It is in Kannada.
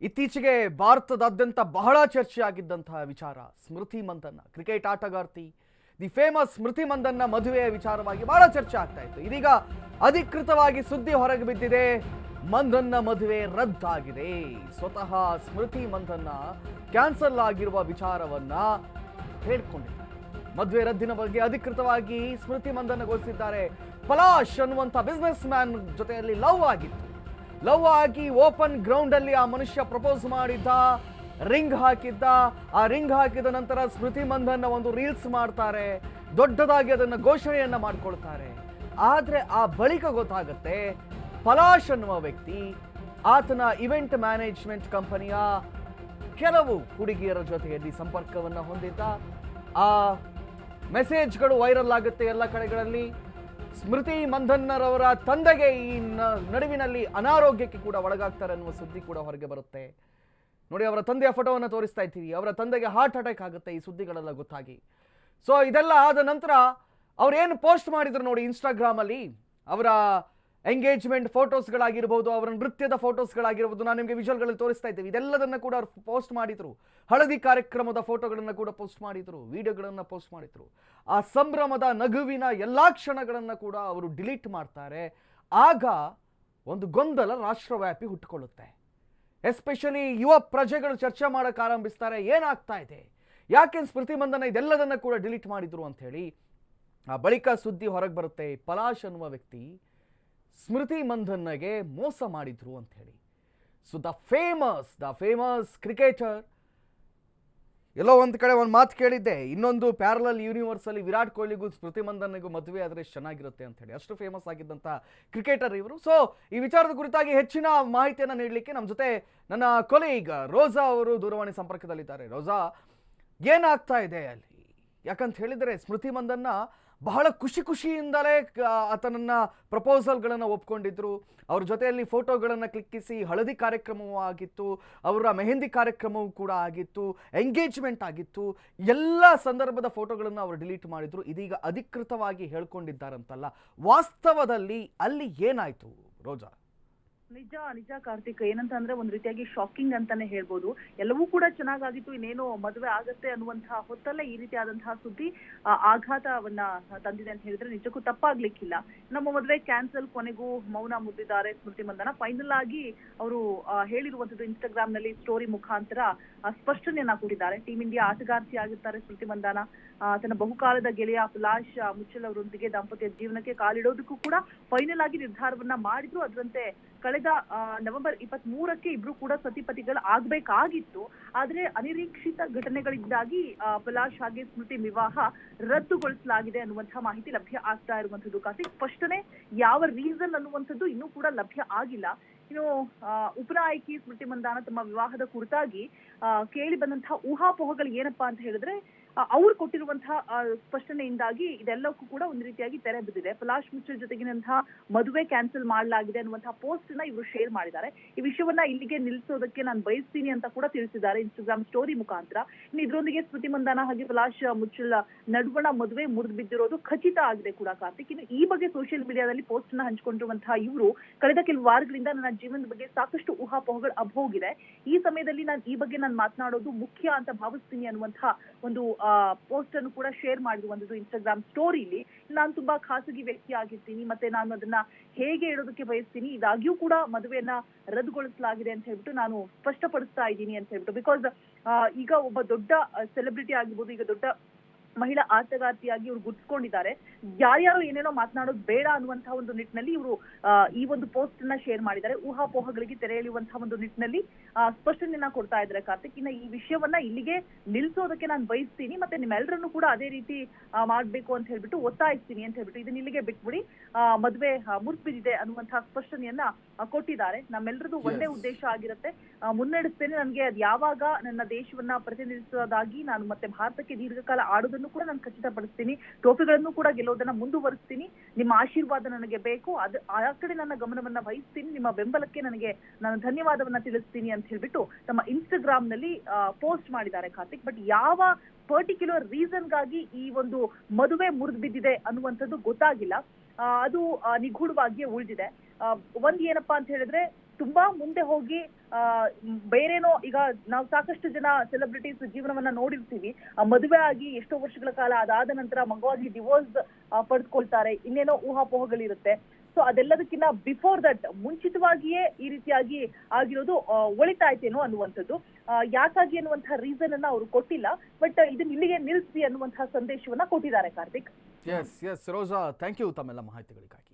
ಇತ್ತೀಚೆಗೆ ಭಾರತದಾದ್ಯಂತ ಬಹಳ ಚರ್ಚೆ ಆಗಿದ್ದಂತಹ ವಿಚಾರ, ಸ್ಮೃತಿ ಮಂದನ್ನ. ಕ್ರಿಕೆಟ್ ಆಟಗಾರ್ತಿ, ದಿ ಫೇಮಸ್ ಸ್ಮೃತಿ ಮಂದನ್ನ ಮದುವೆಯ ವಿಚಾರವಾಗಿ ಬಹಳ ಚರ್ಚೆ ಆಗ್ತಾ ಇತ್ತು. ಇದೀಗ ಅಧಿಕೃತವಾಗಿ ಸುದ್ದಿ ಹೊರಗೆ ಬಿದ್ದಿದೆ. ಮಂದನ್ನ ಮದುವೆ ರದ್ದಾಗಿದೆ. ಸ್ವತಃ ಸ್ಮೃತಿ ಮಂದನ್ನ ಕ್ಯಾನ್ಸಲ್ ಆಗಿರುವ ವಿಚಾರವನ್ನ ಹೇಳ್ಕೊಂಡಿದ್ದಾರೆ. ಮದುವೆ ರದ್ದಿನ ಬಗ್ಗೆ ಅಧಿಕೃತವಾಗಿ ಸ್ಮೃತಿ ಮಂದನಗೊಳಿಸಿದ್ದಾರೆ ಪಲಾಶ್ ಅನ್ನುವಂಥ ಬಿಸ್ನೆಸ್ ಮ್ಯಾನ್ ಜೊತೆಯಲ್ಲಿ ಲವ್ ಆಗಿತ್ತು. ಲವ್ ಆಗಿ ಓಪನ್ ಗ್ರೌಂಡ್ ಅಲ್ಲಿ ಆ ಮನುಷ್ಯ ಪ್ರಪೋಸ್ ಮಾಡಿದ್ದ ರಿಂಗ್ ಹಾಕಿದ್ದ. ಆ ರಿಂಗ್ ಹಾಕಿದ ನಂತರ ಸ್ಮೃತಿ ಮಂಧನ್ನ ಒಂದು ರೀಲ್ಸ್ ಮಾಡ್ತಾರೆ. ದೊಡ್ಡದಾಗಿ ಅದನ್ನ ಘೋಷಣೆಯನ್ನ ಮಾಡ್ಕೊಳ್ತಾರೆ. ಆದ್ರೆ ಆ ಬಳಿಕ ಗೊತ್ತಾಗುತ್ತೆ, ಪಲಾಶ್ ಅನ್ನುವ ವ್ಯಕ್ತಿ ಆತನ ಇವೆಂಟ್ ಮ್ಯಾನೇಜ್ಮೆಂಟ್ ಕಂಪನಿಯ ಕೆಲವು ಹುಡುಗಿಯರ ಜೊತೆಯಲ್ಲಿ ಸಂಪರ್ಕವನ್ನ ಹೊಂದಿದ್ದ. ಆ ಮೆಸೇಜ್ಗಳು ವೈರಲ್ ಆಗುತ್ತೆ ಎಲ್ಲ ಕಡೆಗಳಲ್ಲಿ. ಸ್ಮೃತಿ ಮಂಧನ್ನರವರ ತಂದೆಗೆ ಈ ನಡುವಿನಲ್ಲಿ ಅನಾರೋಗ್ಯಕ್ಕೆ ಕೂಡ ಒಳಗಾಗ್ತಾರೆ ಅನ್ನುವ ಸುದ್ದಿ ಕೂಡ ಹೊರಗೆ ಬರುತ್ತೆ. ನೋಡಿ, ಅವರ ತಂದೆಯ ಫೋಟೋವನ್ನು ತೋರಿಸ್ತಾ ಇದ್ದೀವಿ. ಅವರ ತಂದೆಗೆ ಹಾರ್ಟ್ ಅಟ್ಯಾಕ್ ಆಗುತ್ತೆ ಈ ಸುದ್ದಿಗಳೆಲ್ಲ ಗೊತ್ತಾಗಿ. ಸೊ ಇದೆಲ್ಲ ಆದ ನಂತರ ಅವ್ರೇನು ಪೋಸ್ಟ್ ಮಾಡಿದ್ರು ನೋಡಿ ಇನ್ಸ್ಟಾಗ್ರಾಮಲ್ಲಿ ಅವರ ಎಂಗೇಜ್ಮೆಂಟ್ ಫೋಟೋಸ್ಗಳಾಗಿರ್ಬೋದು, ಅವರ ನೃತ್ಯದ ಫೋಟೋಸ್ಗಳಾಗಿರ್ಬೋದು ನಾನು ನಿಮಗೆ ವಿಜುವಲ್ಗಳಲ್ಲಿ ತೋರಿಸ್ತಾ ಇದ್ದೇವೆ. ಇದೆಲ್ಲದನ್ನ ಕೂಡ ಅವ್ರು ಪೋಸ್ಟ್ ಮಾಡಿದ್ರು. ಹಳದಿ ಕಾರ್ಯಕ್ರಮದ ಫೋಟೋಗಳನ್ನು ಕೂಡ ಪೋಸ್ಟ್ ಮಾಡಿದ್ರು, ವಿಡಿಯೋಗಳನ್ನು ಪೋಸ್ಟ್ ಮಾಡಿದ್ರು. ಆ ಸಂಭ್ರಮದ ನಗುವಿನ ಎಲ್ಲಾ ಕ್ಷಣಗಳನ್ನು ಕೂಡ ಅವರು ಡಿಲೀಟ್ ಮಾಡ್ತಾರೆ. ಆಗ ಒಂದು ಗೊಂದಲ ರಾಷ್ಟ್ರವ್ಯಾಪಿ ಹುಟ್ಟುಕೊಳ್ಳುತ್ತೆ. ಎಸ್ಪೆಷಲಿ ಯುವ ಪ್ರಜೆಗಳು ಚರ್ಚೆ ಮಾಡೋಕ್ಕೆ ಆರಂಭಿಸ್ತಾರೆ, ಏನಾಗ್ತಾ ಇದೆ? ಯಾಕೆ ಸ್ಮೃತಿ ಮಂದನ ಇದೆಲ್ಲದನ್ನು ಕೂಡ ಡಿಲೀಟ್ ಮಾಡಿದರು ಅಂಥೇಳಿ, ಆ ಬಳಿಕ ಸುದ್ದಿ ಹೊರಗೆ ಬರುತ್ತೆ, ಪಲಾಶ್ ಅನ್ನುವ ವ್ಯಕ್ತಿ ಸ್ಮೃತಿ ಮಂಧನ್ನಗೆ ಮೋಸ ಮಾಡಿದ್ರು ಅಂತ ಹೇಳಿ. So the famous the famous cricketer ಎಲ್ಲೋ ಒಂದು ಕಡೆ ಒಂದು ಮಾತು ಕೇಳಿದ್ದೆ. ಇನ್ನೊಂದು ಪ್ಯಾರಲಲ್ ಯೂನಿವರ್ಸಲ್ಲಿ ವಿರಾಟ್ ಕೊಹ್ಲಿಗೂ ಸ್ಮೃತಿ ಮಂಧನ್ಗೂ ಮದುವೆ ಆದರೆ ಚೆನ್ನಾಗಿರುತ್ತೆ ಅಂತ ಹೇಳಿ. ಅಷ್ಟು ಫೇಮಸ್ ಆಗಿದ್ದಂಥ ಕ್ರಿಕೆಟರ್ ಇವರು. ಸೊ ಈ ವಿಚಾರದ ಕುರಿತಾಗಿ ಹೆಚ್ಚಿನ ಮಾಹಿತಿಯನ್ನು ನೀಡಲಿಕ್ಕೆ ನಮ್ಮ ಜೊತೆ ನನ್ನ ಕೊಲೀಗ್ ರೋಜಾ ಅವರು ದೂರವಾಣಿ ಸಂಪರ್ಕದಲ್ಲಿದ್ದಾರೆ. ರೋಜಾ, ಏನಾಗ್ತಾ ಇದೆ ಅಲ್ಲಿ? ಯಾಕಂತ ಹೇಳಿದರೆ ಸ್ಮೃತಿ ಮಂದನ್ನ ಬಹಳ ಖುಷಿ ಖುಷಿಯಿಂದಲೇ ಆತನನ್ನು ಪ್ರಪೋಸಲ್ಗಳನ್ನು ಒಪ್ಕೊಂಡಿದ್ರು. ಅವ್ರ ಜೊತೆಯಲ್ಲಿ ಫೋಟೋಗಳನ್ನು ಕ್ಲಿಕ್ಕಿಸಿ ಹಳದಿ ಕಾರ್ಯಕ್ರಮವೂ ಆಗಿತ್ತು, ಅವರ ಮೆಹಂದಿ ಕಾರ್ಯಕ್ರಮವೂ ಕೂಡ ಆಗಿತ್ತು, ಎಂಗೇಜ್ಮೆಂಟ್ ಆಗಿತ್ತು. ಎಲ್ಲ ಸಂದರ್ಭದ ಫೋಟೋಗಳನ್ನು ಅವರು ಡಿಲೀಟ್ ಮಾಡಿದ್ರು. ಇದೀಗ ಅಧಿಕೃತವಾಗಿ ಹೇಳ್ಕೊಂಡಿದ್ದಾರಂತಲ್ಲ. ವಾಸ್ತವದಲ್ಲಿ ಅಲ್ಲಿ ಏನಾಯ್ತು ರೋಜಾ? ನಿಜ ನಿಜ ಕಾರ್ತಿಕ್ ಏನಂತ ಅಂದ್ರೆ ಒಂದ್ ರೀತಿಯಾಗಿ ಶಾಕಿಂಗ್ ಅಂತಾನೆ ಹೇಳ್ಬೋದು. ಎಲ್ಲವೂ ಕೂಡ ಚೆನ್ನಾಗಾಗಿತ್ತು ಇನ್ನೇನು ಮದುವೆ ಆಗತ್ತೆ ಅನ್ನುವಂತಹ ಹೊತ್ತಲ್ಲೇ ಈ ರೀತಿಯಾದಂತಹ ಸುದ್ದಿ ಆ, ಆಘಾತವನ್ನ ತಂದಿದೆ ಅಂತ ಹೇಳಿದ್ರೆ ನಿಜಕ್ಕೂ ತಪ್ಪಾಗ್ಲಿಕ್ಕಿಲ್ಲ. ನಮ್ಮ ಮದುವೆ ಕ್ಯಾನ್ಸಲ್ ಕೊನೆಗೂ ಮೌನ ಮುದ್ದಿದ್ದಾರೆ ಸ್ಮೃತಿ ಮಂದನ. ಫೈನಲ್ ಆಗಿ ಅವರು ಹೇಳಿರುವಂತದ್ದು ಇನ್ಸ್ಟಾಗ್ರಾಮ್ನಲ್ಲಿ ಸ್ಟೋರಿ ಮುಖಾಂತರ ಸ್ಪಷ್ಟನೆಯನ್ನ ಕೊಟ್ಟಿದ್ದಾರೆ. ಟೀಮ್ ಇಂಡಿಯಾ ಆಟಗಾರ್ತಿ ಆಗಿರ್ತಾರೆ ಸ್ಮೃತಿ ಮಂದಾನ. ತನ್ನ ಬಹುಕಾಲದ ಗೆಳೆಯ ಫುಲಾಶ್ ಮುಚ್ಚಲ್ ಅವರೊಂದಿಗೆ ದಾಂಪತ್ಯ ಜೀವನಕ್ಕೆ ಕಾಲಿಡೋದಕ್ಕೂ ಕೂಡ ಫೈನಲ್ ಆಗಿ ನಿರ್ಧಾರವನ್ನ ಮಾಡಿದ್ರು. ಅದರಂತೆ ಕಳೆದ ನವೆಂಬರ್ ಇಪ್ಪತ್ತ್ ಮೂರಕ್ಕೆ ಇಬ್ರು ಕೂಡ ಸತಿಪತಿಗಳು ಆಗ್ಬೇಕಾಗಿತ್ತು. ಆದ್ರೆ ಅನಿರೀಕ್ಷಿತ ಘಟನೆಗಳಿಂದಾಗಿ ಪಲಾಶ್ ಹಾಗೆ ಸ್ಮೃತಿ ವಿವಾಹ ರದ್ದುಗೊಳಿಸಲಾಗಿದೆ ಅನ್ನುವಂತಹ ಮಾಹಿತಿ ಲಭ್ಯ ಆಗ್ತಾ ಇರುವಂತದ್ದು ಕಾಸಿ ಸ್ಪಷ್ಟನೆ ಯಾವ ರೀಸನ್ ಅನ್ನುವಂಥದ್ದು ಇನ್ನೂ ಕೂಡ ಲಭ್ಯ ಆಗಿಲ್ಲ. ಇನ್ನು ಉಪನಾಯಕಿ ಸ್ಮೃತಿ ಮಂದಾನ ತಮ್ಮ ವಿವಾಹದ ಕುರಿತಾಗಿ ಕೇಳಿ ಬಂದಂತಹ ಊಹಾಪೋಹಗಳು ಏನಪ್ಪಾ ಅಂತ ಹೇಳಿದ್ರೆ ಅವ್ರು ಕೊಟ್ಟಿರುವಂತಹ ಸ್ಪಷ್ಟನೆಯಿಂದಾಗಿ ಇದೆಲ್ಲಕ್ಕೂ ಕೂಡ ಒಂದು ರೀತಿಯಾಗಿ ತೆರೆ ಬಿದ್ದಿದೆ. ಪಲಾಶ್ ಮಿಶ್ರ ಜೊತೆಗಿನಂತಹ ಮದುವೆ ಕ್ಯಾನ್ಸಲ್ ಮಾಡಲಾಗಿದೆ ಅನ್ನುವಂತಹ ಪೋಸ್ಟ್ನ ಇವರು ಶೇರ್ ಮಾಡಿದ್ದಾರೆ. ಈ ವಿಷಯವನ್ನ ಇಲ್ಲಿಗೆ ನಿಲ್ಲಿಸೋದಕ್ಕೆ ನಾನು ಬಯಸ್ತೀನಿ ಅಂತ ಕೂಡ ತಿಳಿಸಿದ್ದಾರೆ ಇನ್ಸ್ಟಾಗ್ರಾಮ್ ಸ್ಟೋರಿ ಮುಖಾಂತರ. ಇನ್ನು ಇದರೊಂದಿಗೆ ಸ್ಮೃತಿ ಮಂದಾನ ಹಾಗೆ ಪಲಾಶ್ ಮುಚ್ಚಲ ನಡುವಣ ಮದುವೆ ಮುರಿದು ಬಿದ್ದಿರೋದು ಖಚಿತ ಆಗಿದೆ ಕೂಡ ಕಾರ್ತಿಕ್. ಇನ್ನು ಈ ಬಗ್ಗೆ ಸೋಷಿಯಲ್ ಮೀಡಿಯಾದಲ್ಲಿ ಪೋಸ್ಟ್ನ ಹಂಚಿಕೊಂಡಿರುವಂತಹ ಇವರು ಕಳೆದ ಕೆಲವು ವಾರಗಳಿಂದ ನನ್ನ ಜೀವನದ ಬಗ್ಗೆ ಸಾಕಷ್ಟು ಊಹಾಪೋಹಗಳು ಅಭೋಗಿದೆ ಈ ಸಮಯದಲ್ಲಿ ನಾನು ಈ ಬಗ್ಗೆ ನಾನು ಮಾತನಾಡೋದು ಮುಖ್ಯ ಅಂತ ಭಾವಿಸ್ತೀನಿ ಅನ್ನುವಂತಹ ಒಂದು ಪೋಸ್ಟ್ ಅನ್ನು ಕೂಡ ಶೇರ್ ಮಾಡಿರುವಂತದ್ದು ಇನ್ಸ್ಟಾಗ್ರಾಮ್ ಸ್ಟೋರಿಲಿ ನಾನು ತುಂಬಾ ಖಾಸಗಿ ವ್ಯಕ್ತಿ ಆಗಿರ್ತೀನಿ, ಮತ್ತೆ ನಾನು ಅದನ್ನ ಹೇಗೆ ಹೇಳೋದಕ್ಕೆ ಬಯಸ್ತೀನಿ, ಇದಾಗ್ಯೂ ಕೂಡ ಮದುವೆಯನ್ನ ರದ್ದುಗೊಳಿಸಲಾಗಿದೆ ಅಂತ ಹೇಳ್ಬಿಟ್ಟು ನಾನು ಸ್ಪಷ್ಟಪಡಿಸ್ತಾ ಇದ್ದೀನಿ ಅಂತ ಹೇಳ್ಬಿಟ್ಟು. ಬಿಕಾಸ್ ಈಗ ಒಬ್ಬ ದೊಡ್ಡ ಸೆಲೆಬ್ರಿಟಿ ಆಗಿರ್ಬೋದು, ಈಗ ದೊಡ್ಡ ಮಹಿಳಾ ಆಟಗಾರ್ತಿಯಾಗಿ ಇವರು ಗುರ್ತಿಸ್ಕೊಂಡಿದ್ದಾರೆ ಯಾರ್ಯಾರು ಏನೇನೋ ಮಾತನಾಡೋದು ಬೇಡ ಅನ್ನುವಂತಹ ಒಂದು ನಿಟ್ಟಿನಲ್ಲಿ ಇವರು ಈ ಒಂದು ಪೋಸ್ಟ್ನ ಶೇರ್ ಮಾಡಿದ್ದಾರೆ. ಊಹಾಪೋಹಗಳಿಗೆ ತೆರೆ ಎಳೆಯುವಂತಹ ಒಂದು ನಿಟ್ಟಿನಲ್ಲಿ ಸ್ಪಷ್ಟನೆಯನ್ನ ಕೊಡ್ತಾ ಇದ್ದಾರೆ ಕಾರ್ತಿಕ್. ಇನ್ನ ಈ ವಿಷಯವನ್ನ ಇಲ್ಲಿಗೆ ನಿಲ್ಸೋದಕ್ಕೆ ನಾನು ಬಯಸ್ತೀನಿ. ಮತ್ತೆ ನಿಮ್ಮೆಲ್ಲರನ್ನು ಕೂಡ ಅದೇ ರೀತಿ ಮಾಡ್ಬೇಕು ಅಂತ ಹೇಳ್ಬಿಟ್ಟು ಒತ್ತಾಯಿಸ್ತೀನಿ ಅಂತ ಹೇಳ್ಬಿಟ್ಟು ಇದನ್ನ ಇಲ್ಲಿಗೆ ಬಿಟ್ಬಿಡಿ. ಆ, ಮದುವೆ ಮುರ್ಪಿದಿದೆ ಅನ್ನುವಂತಹ ಸ್ಪಷ್ಟನೆಯನ್ನ ಕೊಟ್ಟಿದ್ದಾರೆ. ನಮ್ಮೆಲ್ಲರದು ಒಂದೇ ಉದ್ದೇಶ ಆಗಿರುತ್ತೆ. ಆ, ಮುನ್ನಡೆಸ್ತೇನೆ. ನನಗೆ ಅದು ಯಾವಾಗ ನನ್ನ ದೇಶವನ್ನ ಪ್ರತಿನಿಧಿಸೋದಾಗಿ ನಾನು ಮತ್ತೆ ಭಾರತಕ್ಕೆ ದೀರ್ಘಕಾಲ ಆಡೋದನ್ನು ಕೂಡ ನಾನು ಖಚಿತಪಡಿಸ್ತೀನಿ. ಟ್ರೋಫಿಗಳನ್ನು ಕೂಡ ಗೆಲ್ಲೋದನ್ನ ಮುಂದುವರಿಸ್ತೀನಿ. ನಿಮ್ಮ ಆಶೀರ್ವಾದ ನನಗೆ ಬೇಕು. ಅದು, ಆ ಕಡೆ ನನ್ನ ಗಮನವನ್ನ ವಹಿಸ್ತೀನಿ. ನಿಮ್ಮ ಬೆಂಬಲಕ್ಕೆ ನನಗೆ ನಾನು ಧನ್ಯವಾದವನ್ನ ತಿಳಿಸ್ತೀನಿ ಅಂತ ಹೇಳ್ಬಿಟ್ಟು ತಮ್ಮ ಇನ್ಸ್ಟಾಗ್ರಾಮ್ನಲ್ಲಿ ಪೋಸ್ಟ್ ಮಾಡಿದ್ದಾರೆ ಕಾರ್ತಿಕ್. ಬಟ್ ಯಾವ ಪರ್ಟಿಕ್ಯುಲರ್ ರೀಸನ್ಗಾಗಿ ಈ ಒಂದು ಮದುವೆ ಮುರಿದು ಬಿದ್ದಿದೆ ಅನ್ನುವಂಥದ್ದು ಗೊತ್ತಾಗಿಲ್ಲ. ಅದು ನಿಗೂಢವಾಗಿಯೇ ಉಳಿದಿದೆ. ಒಂದ್ ಏನಪ್ಪಾ ಅಂತ ಹೇಳಿದ್ರೆ ತುಂಬಾ ಮುಂದೆ ಹೋಗಿ, ಆ, ಬೇರೇನೋ ಈಗ ನಾವು ಸಾಕಷ್ಟು ಜನ ಸೆಲೆಬ್ರಿಟೀಸ್ ಜೀವನವನ್ನ ನೋಡಿರ್ತೀವಿ. ಮದುವೆ ಆಗಿ ಎಷ್ಟೋ ವರ್ಷಗಳ ಕಾಲ ಅದಾದ ನಂತರ ಮಗವಾಗಿ ಡಿವೋರ್ಸ್ ಪಡೆದುಕೊಳ್ತಾರೆ ಇನ್ನೇನೋ ಊಹಾಪೋಹಗಳಿರುತ್ತೆ. ಸೊ ಅದೆಲ್ಲದಕ್ಕಿಂತ ಬಿಫೋರ್ ದಟ್ ಮುಂಚಿತವಾಗಿಯೇ ಈ ರೀತಿಯಾಗಿ ಆಗಿರೋದು ಒಳಿತಾಯ್ತೇನೋ ಅನ್ನುವಂಥದ್ದು. ಯಾಕಾಗಿ ಅನ್ನುವಂತಹ ರೀಸನ್ ಅನ್ನ ಅವರು ಕೊಟ್ಟಿಲ್ಲ. ಬಟ್ ಇದನ್ನ ಇಲ್ಲಿಗೆ ನಿಲ್ಲಿಸಿ ಅನ್ನುವಂತಹ ಸಂದೇಶವನ್ನ ಕೊಟ್ಟಿದ್ದಾರೆ Karthik. S S Roja thank you ತಮ್ಮೆಲ್ಲ ಮಾಹಿತಿಗಳಿಗಾಗಿ.